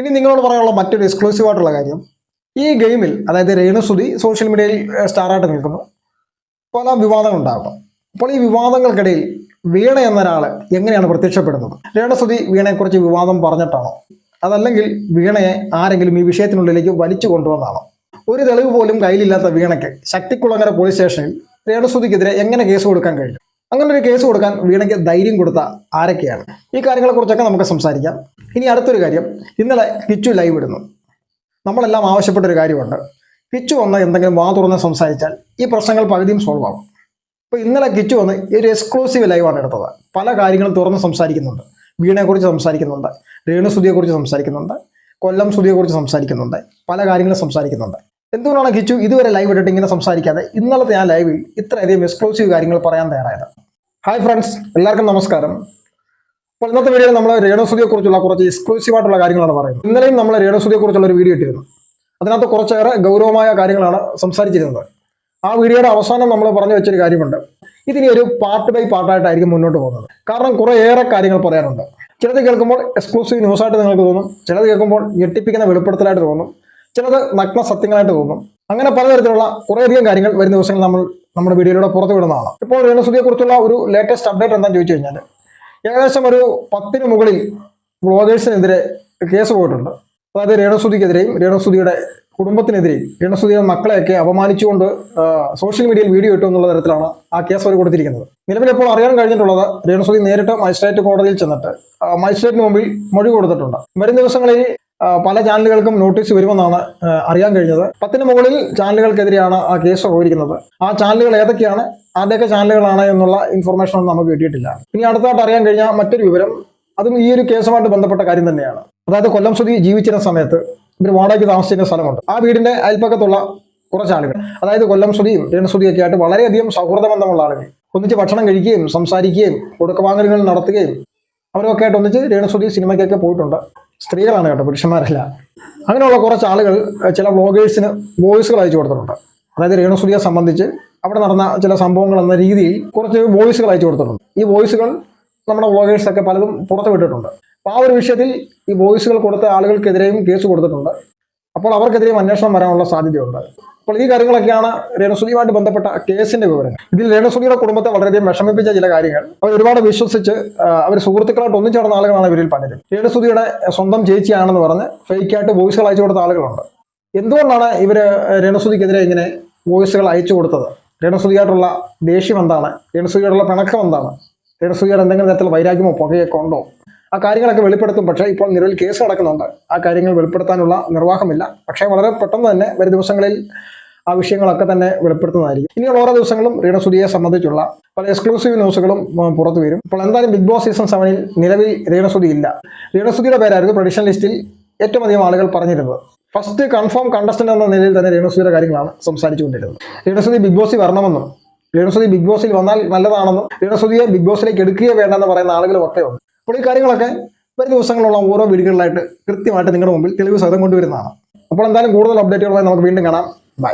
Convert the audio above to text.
ഇനി നിങ്ങളോട് പറയാനുള്ള മറ്റൊരു എക്സ്ക്ലൂസീവ് ആയിട്ടുള്ള കാര്യം ഈ ഗെയിമിൽ അതായത് രേണുസുതി സോഷ്യൽ മീഡിയയിൽ സ്റ്റാറായിട്ട് നിൽക്കുന്നു. പല വിവാദങ്ങൾ ഉണ്ടാകും അപ്പോൾ ഈ വിവാദങ്ങൾക്കിടയിൽ വീണ എന്നൊരാൾ എങ്ങനെയാണ് പ്രത്യക്ഷപ്പെടുന്നത്? രേണസുതി വീണയെക്കുറിച്ച് വിവാദം പറഞ്ഞിട്ടാണോ? അതല്ലെങ്കിൽ വീണയെ ആരെങ്കിലും ഈ വിഷയത്തിനുള്ളിലേക്ക് വലിച്ചു കൊണ്ടുവന്നാണോ? ഒരു തെളിവ് പോലും കയ്യിലില്ലാത്ത വീണയ്ക്ക് ശക്തിക്കുളങ്ങര പോലീസ് സ്റ്റേഷനിൽ രേണുസുതിക്കെതിരെ എങ്ങനെ കേസ് കൊടുക്കാൻ കഴിയും? അങ്ങനെ ഒരു കേസ് കൊടുക്കാൻ വീണയ്ക്ക് ധൈര്യം കൊടുത്ത ആരൊക്കെയാണ്? ഈ കാര്യങ്ങളെക്കുറിച്ചൊക്കെ നമുക്ക് സംസാരിക്കാം. ഇനി അടുത്തൊരു കാര്യം. ഇന്നലെ കിച്ചു ലൈവ് ഇടുന്നു. നമ്മളെല്ലാം ആവശ്യപ്പെട്ടൊരു കാര്യമുണ്ട്. കിച്ചു വന്ന് എന്തെങ്കിലും വാ തുറന്ന് സംസാരിച്ചാൽ ഈ പ്രശ്നങ്ങൾ പകുതിയും സോൾവ് ആകും അപ്പോൾ ഇന്നലെ കിച്ചു വന്ന് ഒരു എക്സ്ക്ലൂസീവ് ലൈവാണ് എടുത്തത്. പല കാര്യങ്ങളും തുറന്ന് സംസാരിക്കുന്നുണ്ട്. വീണയെക്കുറിച്ച് സംസാരിക്കുന്നുണ്ട്. രേണുസുതിയെക്കുറിച്ച് സംസാരിക്കുന്നുണ്ട്. കൊല്ലം സുതിയെക്കുറിച്ച് സംസാരിക്കുന്നുണ്ട്. പല കാര്യങ്ങളും സംസാരിക്കുന്നുണ്ട്. എന്തുകൊണ്ടാണ് കിച്ചു ഇതുവരെ ലൈവ് ഇട്ടിട്ട് ഇങ്ങനെ സംസാരിക്കാതെ ഇന്നലത്തെ ആ ലൈവിൽ ഇത്രയധികം എക്സ്ക്ലൂസീവ് കാര്യങ്ങൾ പറയാൻ തയ്യാറായത്? ഹായ് ഫ്രണ്ട്സ് എല്ലാവർക്കും നമസ്കാരം. അപ്പോൾ ഇന്നത്തെ വീഡിയോയിൽ നമ്മൾ രേണുസുതിയെ കുറിച്ചുള്ള കുറച്ച് എക്സ്ക്ലൂസീവ് ആയിട്ടുള്ള കാര്യങ്ങളാണ് പറയുന്നത്. ഇന്നലെയും നമ്മൾ രേണുസുതിയെ കുറിച്ചുള്ള ഒരു വീഡിയോ ഇട്ടിരുന്നു. അതിനകത്ത് കുറച്ചേറെ ഗൗരവമായ കാര്യങ്ങളാണ് സംസാരിച്ചിരുന്നത്. ആ വീഡിയോയുടെ അവസാനം നമ്മൾ പറഞ്ഞു വെച്ചൊരു കാര്യമുണ്ട്. ഇതിനി ഒരു പാർട്ട് ബൈ പാർട്ടായിട്ടായിരിക്കും മുന്നോട്ട് പോകുന്നത്. കാരണം കുറേയേറെ കാര്യങ്ങൾ പറയാനുണ്ട്. ചിലത് കേൾക്കുമ്പോൾ എക്സ്ക്ലൂസീവ് ന്യൂസായിട്ട് നിങ്ങൾക്ക് തോന്നും. ചിലത് കേൾക്കുമ്പോൾ ഞെട്ടിപ്പിക്കുന്ന വെളിപ്പെടുത്തലായിട്ട് തോന്നും. ചിലത് നഗ്ന സത്യങ്ങളായിട്ട് തോന്നും. അങ്ങനെ പലതരത്തിലുള്ള കുറേയധികം കാര്യങ്ങൾ വരുന്ന ദിവസങ്ങൾ നമ്മൾ നമ്മുടെ വീഡിയോയിലൂടെ പുറത്തു വിടുന്നതാണ് ഇപ്പോൾ രേണുസുതിയെ കുറിച്ചുള്ള ഒരു ലേറ്റസ്റ്റ് അപ്ഡേറ്റ് എന്താണെന്ന് ചോദിച്ചു കഴിഞ്ഞാൽ ഏകദേശം ഒരു പത്തിന് മുകളിൽ വ്ളോഗേഴ്സിനെതിരെ കേസ് പോയിട്ടുണ്ട്. അതായത് രേണുസുതിക്കെതിരെയും രേണുസുതിയുടെ കുടുംബത്തിനെതിരെയും രേണുസുതിയുടെ മക്കളെയൊക്കെ അപമാനിച്ചുകൊണ്ട് സോഷ്യൽ മീഡിയയിൽ വീഡിയോ ഇട്ടു എന്നുള്ള തരത്തിലാണ് ആ കേസ് അവർ കൊടുത്തിരിക്കുന്നത്. നിലവിൽ ഇപ്പോൾ അറിയാൻ കഴിഞ്ഞിട്ടുള്ളത് രേണുസുതി നേരിട്ട് മജിസ്ട്രേറ്റ് കോടതിയിൽ ചെന്നിട്ട് മജിസ്ട്രേറ്റിന് മുമ്പിൽ മൊഴി കൊടുത്തിട്ടുണ്ട്. വരും ദിവസങ്ങളിൽ പല ചാനലുകൾക്കും നോട്ടീസ് വരുമെന്നാണ് അറിയാൻ കഴിഞ്ഞത്. പത്തിന് മുകളിൽ ചാനലുകൾക്കെതിരെയാണ് ആ കേസ് പോയിരിക്കുന്നത് ആ ചാനലുകൾ ഏതൊക്കെയാണ് ആരുടെയൊക്കെ ചാനലുകളാണ് എന്നുള്ള ഇൻഫർമേഷൻ ഒന്നും നമുക്ക് കിട്ടിയിട്ടില്ല. ഇനി അടുത്തായിട്ട് അറിയാൻ കഴിഞ്ഞ മറ്റൊരു വിവരം അതും ഈ ഒരു കേസുമായിട്ട് ബന്ധപ്പെട്ട കാര്യം തന്നെയാണ്. അതായത് കൊല്ലം സുതി ജീവിച്ചിരുന്ന സമയത്ത് ഇവർ വാടകയ്ക്ക് താമസിച്ചിരുന്ന സ്ഥലമുണ്ട്. ആ വീടിന്റെ അയൽപ്പക്കത്തുള്ള കുറച്ച് ആളുകൾ അതായത് കൊല്ലം സുതിയും ഒക്കെ ആയിട്ട് വളരെയധികം സൗഹൃദ ബന്ധമുള്ള ആളുകൾ. ഒന്നിച്ച് ഭക്ഷണം കഴിക്കുകയും സംസാരിക്കുകയും കൊടുക്കവാങ്ങലുകൾ നടത്തുകയും അവരൊക്കെ ആയിട്ട് ഒന്നിച്ച് രേണുസുതി സിനിമയ്ക്കൊക്കെ പോയിട്ടുണ്ട്. സ്ത്രീകളാണ് കേട്ടോ പുരുഷന്മാരല്ല. അങ്ങനെയുള്ള കുറച്ച് ആളുകൾ ചില വ്ളോഗേഴ്സിന് വോയിസുകൾ അയച്ചു കൊടുത്തിട്ടുണ്ട്. അതായത് രേണുസുതിയെ സംബന്ധിച്ച് അവിടെ നടന്ന ചില സംഭവങ്ങൾ എന്ന രീതിയിൽ കുറച്ച് വോയിസുകൾ അയച്ചു കൊടുത്തിട്ടുണ്ട്. ഈ വോയിസുകൾ നമ്മുടെ വ്ളോഗേഴ്സൊക്കെ പലതും പുറത്തു വിട്ടിട്ടുണ്ട് അപ്പോൾ ആ ഒരു വിഷയത്തിൽ ഈ വോയിസുകൾ കൊടുത്ത ആളുകൾക്കെതിരെയും കേസ് കൊടുത്തിട്ടുണ്ട്. അപ്പോൾ അവർക്കെതിരെ അന്വേഷണം വരാനുള്ള സാധ്യതയുണ്ട്. അപ്പോൾ ഈ കാര്യങ്ങളൊക്കെയാണ് രേണുസുതിയുമായിട്ട് ബന്ധപ്പെട്ട കേസിന്റെ വിവരങ്ങൾ. ഇതിൽ രേണുസുതിയുടെ കുടുംബത്തെ വളരെയധികം വിഷമിപ്പിച്ച ചില കാര്യങ്ങൾ. അവർ ഒരുപാട് വിശ്വസിച്ച് അവർ സുഹൃത്തുക്കളായിട്ട് ഒന്നിച്ചു നടന്ന ആളുകളാണ് ഇവരിൽ പലരും. രേണുസുതിയുടെ സ്വന്തം ചേച്ചിയാണെന്ന് പറഞ്ഞ് ഫേക്കായിട്ട് വോയിസുകൾ അയച്ചു കൊടുത്ത ആളുകളുണ്ട്. എന്തുകൊണ്ടാണ് ഇവർ രേണുസുതിക്കെതിരെ ഇങ്ങനെ വോയിസുകൾ അയച്ചു കൊടുത്തത്? രേണുസുതിയായിട്ടുള്ള ദേഷ്യം എന്താണ്? രേണുസുതിയോടുള്ള പിണക്കം എന്താണ്? രേണുസുതിയുടെ എന്തെങ്കിലും തരത്തിൽ വൈരാഗ്യമോ പുകയൊക്കെ ഉണ്ടോ? ആ കാര്യങ്ങളൊക്കെ വെളിപ്പെടുത്തും. പക്ഷേ ഇപ്പോൾ നിലവിൽ കേസ് നടക്കുന്നുണ്ട്. ആ കാര്യങ്ങൾ വെളിപ്പെടുത്താനുള്ള നിർവാഹമില്ല. പക്ഷേ വളരെ പെട്ടെന്ന് തന്നെ വരും ദിവസങ്ങളിൽ ആ വിഷയങ്ങളൊക്കെ തന്നെ വെളിപ്പെടുത്തുന്നതായിരിക്കും. ഇനിയുള്ള ഓരോ ദിവസങ്ങളും രേണുസുതിയെ സംബന്ധിച്ചുള്ള പല എക്സ്ക്ലൂസീവ് ന്യൂസുകളും പുറത്തു വരും. ഇപ്പോൾ എന്തായാലും ബിഗ് ബോസ് സീസൺ സെവനിൽ നിലവിൽ രേണുസുതി ഇല്ല. രേണുസുതിയുടെ പേരായിരുന്നു പ്രൊഡിഷൻ ലിസ്റ്റിൽ ഏറ്റവും അധികം ആളുകൾ പറഞ്ഞിരുന്നത്. ഫസ്റ്റ് കൺഫേം കണ്ടസ്റ്റന്റ് എന്ന നിലയിൽ തന്നെ രേണുസുതിയുടെ കാര്യങ്ങളാണ് സംസാരിച്ചുകൊണ്ടിരുന്നത്. രേണുസുതി ബിഗ് ബോസിൽ വരണമെന്നും രേണുസുതി ബിഗ് ബോസിൽ വന്നാൽ നല്ലതാണെന്നും രേണുസുതിയെ ബിഗ് ബോസിലേക്ക് എടുക്കുകയോ വേണ്ടെന്ന് പറയുന്ന ആളുകളും ഒക്കെ ഉണ്ട് അപ്പോൾ ഈ കാര്യങ്ങളൊക്കെ വരും ദിവസങ്ങളുള്ള ഓരോ വീടുകളിലായിട്ട് കൃത്യമായിട്ട് നിങ്ങളുടെ മുമ്പിൽ തെളിവ് സഹിതം കൊണ്ടുവരുന്നതാണ്. അപ്പോൾ എന്തായാലും കൂടുതൽ അപ്ഡേറ്റുകളുമായി നമുക്ക് വീണ്ടും കാണാം. ബൈ